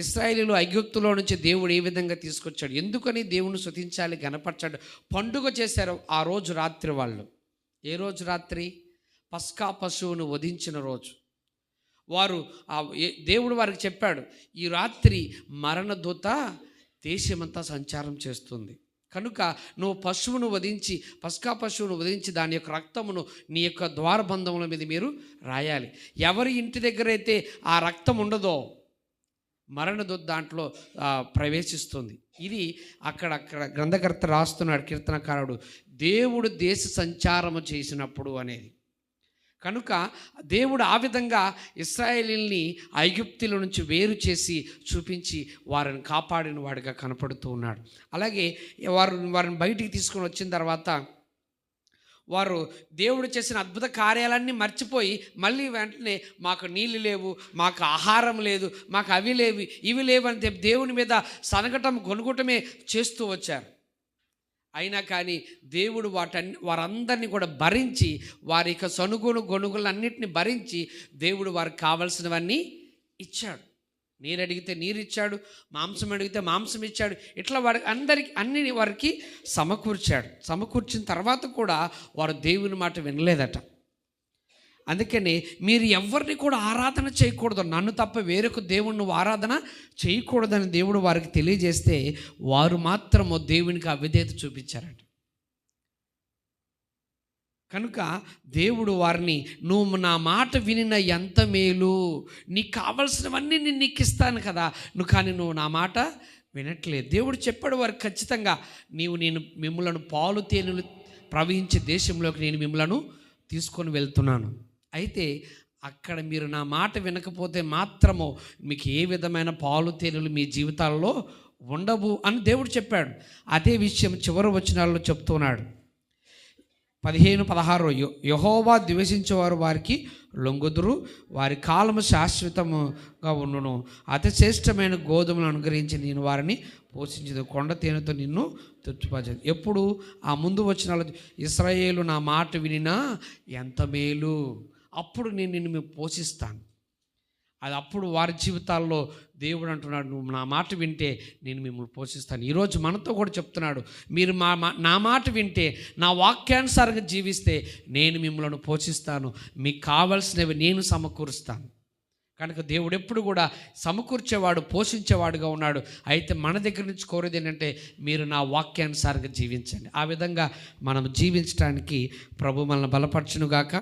ఇస్రాయేలీలు ఐగుప్తులో నుంచి దేవుడు ఏ విధంగా తీసుకొచ్చాడు? ఎందుకని దేవుని శుతించాలి గనపరచాడు పండుగ చేశారు ఆ రోజు రాత్రి వాళ్ళు. ఏ రోజు రాత్రి? పస్కా పశువును వధించిన రోజు. వారు ఆ దేవుడు వారికి చెప్పాడు ఈ రాత్రి మరణదూత దేశమంతా సంచారం చేస్తుంది. కనుక నువ్వు పశువును వధించి పస్కా పశువును వధించి దాని యొక్క రక్తమును నీ యొక్క ద్వారబంధముల మీద మీరు రాయాలి. ఎవరి ఇంటి దగ్గర అయితే ఆ రక్తం ఉండదో మరణదూత దాంట్లో ప్రవేశిస్తుంది. ఇది అక్కడ అక్కడ గ్రంథకర్త రాస్తున్నాడు కీర్తనకారుడు. దేవుడు దేశ సంచారము చేసినప్పుడు అనేది. కనుక దేవుడు ఆ విధంగా ఇస్రాయేలీల్ని ఐగుప్తుల నుంచి వేరు చేసి చూపించి వారిని కాపాడిన వాడిగా కనపడుతూ ఉన్నాడు. అలాగే వారు వారిని బయటికి తీసుకొని వచ్చిన తర్వాత వారు దేవుడు చేసిన అద్భుత కార్యాలన్నీ మర్చిపోయి మళ్ళీ వెంటనే మాకు నీళ్ళు లేవు మాకు ఆహారం లేదు మాకు అవి లేవు ఇవి లేవు అని దేవుని మీద సనగటం కొనుగటమే చేస్తూ వచ్చారు. అయినా కానీ దేవుడు వాటన్ని వారందరినీ కూడా భరించి వారి యొక్క సనుగును గొనుగులన్నింటినీ భరించి దేవుడు వారికి కావలసినవన్నీ ఇచ్చాడు. నీరు అడిగితే నీరు ఇచ్చాడు మాంసం అడిగితే మాంసం ఇచ్చాడు. ఇట్లా వారికి అందరికి అన్ని వారికి సమకూర్చాడు. సమకూర్చిన తర్వాత కూడా వారు దేవుని మాట వినలేదట. అందుకని మీరు ఎవరిని కూడా ఆరాధన చేయకూడదు. నన్ను తప్ప వేరొక దేవుణ్ణి ఆరాధన చేయకూడదని దేవుడు వారికి తెలియజేస్తే వారు మాత్రము దేవునికి అవిధేత చూపించారట. కనుక దేవుడు వారిని నువ్వు నా మాట వినిన ఎంత మేలు? నీకు కావలసినవన్నీ నేను నీకు ఇస్తాను కదా. నువ్వు కానీ నువ్వు నా మాట వినట్లేదు. దేవుడు చెప్పాడు వారికి ఖచ్చితంగా నీవు నేను మిమ్మలను పాలు తేనెలు ప్రవహించే దేశంలోకి నేను మిమ్మలను తీసుకొని వెళ్తున్నాను. అయితే అక్కడ మీరు నా మాట వినకపోతే మాత్రము మీకు ఏ విధమైన పాలు తేనెలు మీ జీవితాల్లో ఉండవు అని దేవుడు చెప్పాడు. అదే విషయం చివరి వచనాల్లో చెప్తున్నాడు. పదిహేను పదహారు యహోవా యెహోవా ద్వేషించేవారు వారికి లొంగుదురు. వారి కాలము శాశ్వతముగా ఉండును. అతి శ్రేష్టమైన గోధుమలు అనుగ్రహించి నేను వారిని పోషించదు కొండ తేనెతో నిన్ను తృప్తిపరచదు ఎప్పుడు ఆ ముందు వచ్చిన ఇస్రాయేలు నా మాట వినినా ఎంత మేలు? అప్పుడు నేను నిన్ను పోషిస్తాను. అది అప్పుడు వారి జీవితాల్లో దేవుడు అంటున్నాడు నువ్వు నా మాట వింటే నేను మిమ్మల్ని పోషిస్తాను. ఈరోజు మనతో కూడా చెప్తున్నాడు మీరు మా నా మాట వింటే నా వాక్యానుసారంగా జీవిస్తే నేను మిమ్మల్ని పోషిస్తాను మీకు కావలసినవి నేను సమకూరుస్తాను. కనుక దేవుడు ఎప్పుడు కూడా సమకూర్చేవాడు పోషించేవాడుగా ఉన్నాడు. అయితే మన దగ్గర నుంచి కోరేది ఏంటంటే మీరు నా వాక్యానుసారంగా జీవించండి. ఆ విధంగా మనం జీవించడానికి ప్రభు మనల్ని బలపరచునుగాక.